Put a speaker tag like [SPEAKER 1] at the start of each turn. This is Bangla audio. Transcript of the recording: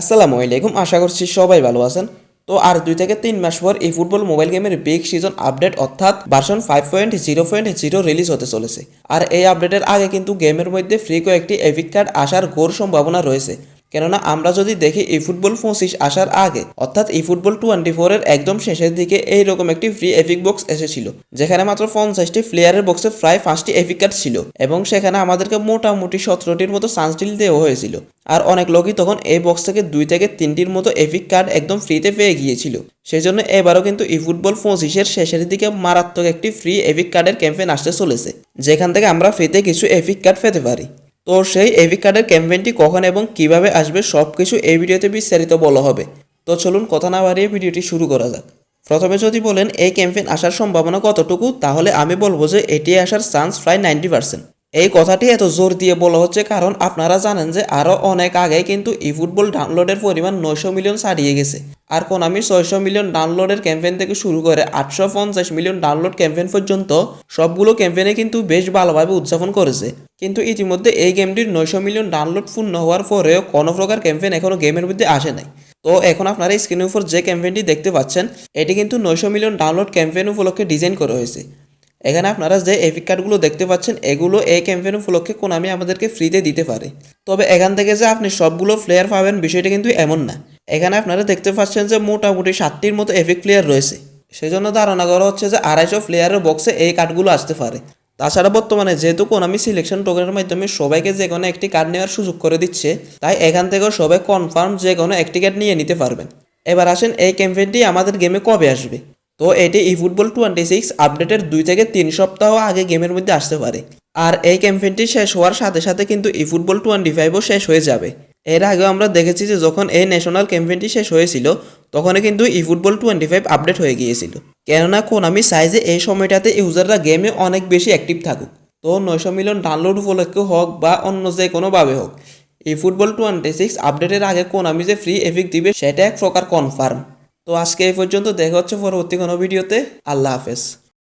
[SPEAKER 1] আসসালামু আলাইকুম, আশা করছি সবাই ভালো আছেন। তো আর দুই থেকে তিন মাস পর এই ফুটবল মোবাইল গেমের বিগ সিজন আপডেট অর্থাৎ version five point zero point zero release হতে চলেছে। আর এই আপডেটের আগে কিন্তু গেমের মধ্যে ফ্রি কয়েকটি এভিক কার্ড আসার ঘোর সম্ভাবনা রয়েছে। কেননা আমরা যদি দেখি, এই ফুটবল পঁচিশ আসার আগে, অর্থাৎ এই ফুটবল টোয়েন্টি ফোরের একদম শেষের দিকে এইরকম একটি ফ্রি এপিক বক্স এসেছিল, যেখানে মাত্র পঞ্চাশটি প্লেয়ারের বক্সে প্রায় পাঁচটি এপিক কার্ড ছিল এবং সেখানে আমাদেরকে মোটামুটি সতেরোটির মতো চান্স ডিল দেওয়া হয়েছিল। আর অনেক লোকই তখন এই বক্স থেকে দুই থেকে তিনটির মতো এপিক কার্ড একদম ফ্রিতে পেয়ে গিয়েছিল। সেই জন্য এবারও কিন্তু ই ফুটবল পঁচিশের শেষের দিকে মারাত্মক একটি ফ্রি এপিক কার্ডের ক্যাম্পেইন আসতে চলেছে, যেখান থেকে আমরা ফ্রিতে কিছু এপিক কার্ড পেতে পারি। তো সেই এপিক কার্ডের ক্যাম্পেইনটি কখন এবং কীভাবে আসবে সব কিছু এই ভিডিওতে বিস্তারিত বলা হবে। তো চলুন কথা না বাড়িয়ে ভিডিওটি শুরু করা যাক। প্রথমে যদি বলেন, এই ক্যাম্পেইন আসার সম্ভাবনা কতটুকু? তাহলে আমি বলব যে এটি আসার চান্স প্রায় নাইনটি পার্সেন্ট এই কথাটি এত জোর দিয়ে বলা হচ্ছে কারণ আপনারা জানেন যে আরও অনেক আগে কিন্তু ই ফুটবল ডাউনলোডের পরিমাণ নয়শো মিলিয়ন ছাড়িয়ে গেছে। আর কোনামি ছয়শো মিলিয়ন ডাউনলোডের ক্যাম্পেন থেকে শুরু করে আটশো পঞ্চাশ মিলিয়ন ডাউনলোড ক্যাম্পেন পর্যন্ত সবগুলো ক্যাম্পেইনে কিন্তু বেশ ভালোভাবে উদযাপন করেছে। কিন্তু ইতিমধ্যে এই গেমটির নয়শো মিলিয়ন ডাউনলোড পূর্ণ হওয়ার পরেও কোনো প্রকার ক্যাম্পেন এখনও গেমের মধ্যে আসে নাই। তো এখন আপনারা স্ক্রিনের উপর যে ক্যাম্পেনটি দেখতে পাচ্ছেন, এটি কিন্তু নয়শো মিলিয়ন ডাউনলোড ক্যাম্পেন উপলক্ষে ডিজাইন করা হয়েছে। এখানে আপনারা যে এপিক কার্ডগুলো দেখতে পাচ্ছেন, এগুলো এই ক্যাম্পেন উপলক্ষে কোনামি আমাদেরকে ফ্রিতে দিতে পারে। তবে এখান থেকে যে আপনি সবগুলো প্লেয়ার পাবেন, বিষয়টা কিন্তু এমন না। এখানে আপনারা দেখতে পাচ্ছেন যে মোটামুটি সাতটির মতো এপিক প্লেয়ার রয়েছে। সেজন্য ধারণা করা হচ্ছে যে আড়াইশো প্লেয়ারের বক্সে এই কার্ডগুলো আসতে পারে। তাছাড়া বর্তমানে যেহেতু কোনামি সিলেকশন টোকেনের মাধ্যমে সবাইকে যে কোনো একটি কার্ড নেওয়ার সুযোগ করে দিচ্ছে, তাই এখান থেকেও সবাই কনফার্ম যে কোনো একটি কার্ড নিয়ে নিতে পারবেন। এবার আসেন এই ক্যাম্পেইনটি আমাদের গেমে কবে আসবে? তো এটি ই ফুটবল টোয়েন্টি সিক্স আপডেটের দুই থেকে তিন সপ্তাহ আগে গেমের মধ্যে আসতে পারে। আর এই ক্যাম্পেইনটি শেষ হওয়ার সাথে সাথে কিন্তু ই ফুটবল টোয়েন্টি ফাইভও শেষ হয়ে যাবে। এর আগেও আমরা দেখেছি যে যখন এই ন্যাশনাল ক্যাম্পেইনটি শেষ হয়েছিল, তখনই কিন্তু e football twenty five update হয়ে গিয়েছিল। কেননা কোন কোনামি সাইজে এই সময়টাতে ইউজাররা গেমে অনেক বেশি অ্যাক্টিভ থাকুক। তো নয়শো মিলিয়ন ডাউনলোড উপলক্ষে হোক বা অন্য যে কোনোভাবে হোক, এই ফুটবল টোয়েন্টি সিক্স আপডেটের আগে কোনামি যে ফ্রি এফিক দিবে, সেটা এক প্রকার কনফার্ম তো আজকে এই পর্যন্ত দেখা হচ্ছে পরবর্তী কোনো ভিডিওতে আল্লাহ হাফেজ।